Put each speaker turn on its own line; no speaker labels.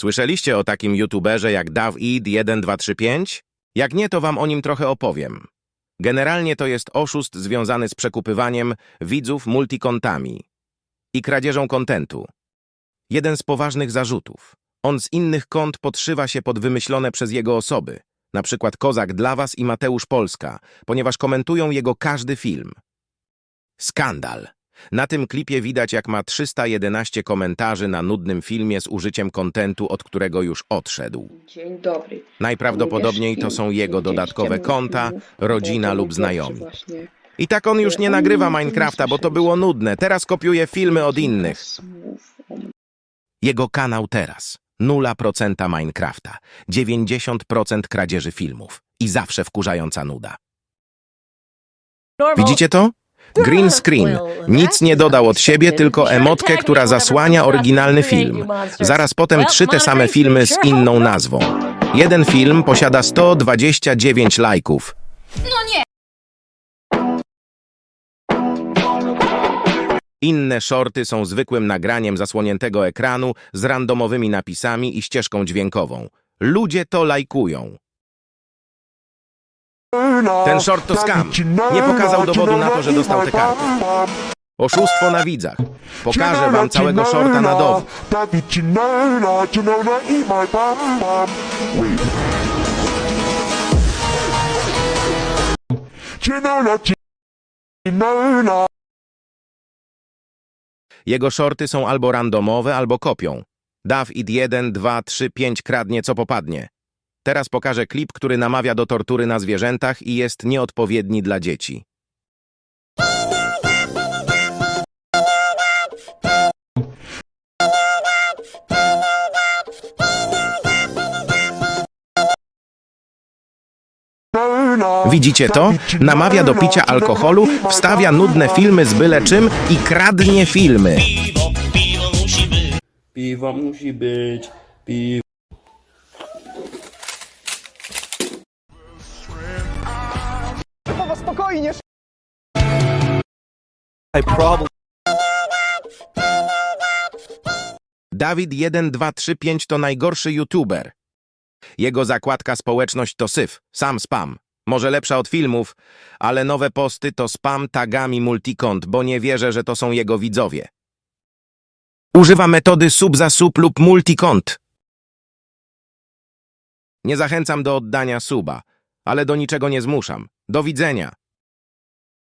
Słyszeliście o takim youtuberze jak Dawid1235? Jak nie, to wam o nim trochę opowiem. Generalnie to jest oszust związany z przekupywaniem widzów multikontami i kradzieżą kontentu. Jeden z poważnych zarzutów. On z innych kont podszywa się pod wymyślone przez jego osoby, na przykład Kozak dla was i Mateusz Polska, ponieważ komentują jego każdy film. Skandal. Na tym klipie widać, jak ma 311 komentarzy na nudnym filmie z użyciem kontentu, od którego już odszedł.
Dzień dobry.
Najprawdopodobniej to są jego dodatkowe konta, rodzina lub znajomi. I tak on już nie nagrywa Minecrafta, bo to było nudne. Teraz kopiuje filmy od innych. Jego kanał teraz. 0% Minecrafta, 90% kradzieży filmów i zawsze wkurzająca nuda. Widzicie to? Green screen. Nic nie dodał od siebie, tylko emotkę, która zasłania oryginalny film. Zaraz potem trzy te same filmy z inną nazwą. Jeden film posiada 129 lajków. Inne shorty są zwykłym nagraniem zasłoniętego ekranu z randomowymi napisami i ścieżką dźwiękową. Ludzie to lajkują.
Ten short to skam. Nie pokazał dowodu na to, że dostał te karty.
Oszustwo na widzach. Pokażę wam całego shorta na dowód. Jego shorty są albo randomowe, albo kopią. Dawid 1, 2, 3, 5 kradnie co popadnie. Teraz pokażę klip, który namawia do tortury na zwierzętach i jest nieodpowiedni dla dzieci. Widzicie to? Namawia do picia alkoholu, wstawia nudne filmy z byle czym i kradnie filmy.
Piwo, musi być.
Piwo być, piwo.
Dawid 1235 to najgorszy youtuber. Jego zakładka społeczność to syf, sam spam. Może lepsza od filmów, ale nowe posty to spam tagami multikont, bo nie wierzę, że to są jego widzowie. Używa metody sub za sub lub multikont. Nie zachęcam do oddania suba, ale do niczego nie zmuszam. Do widzenia.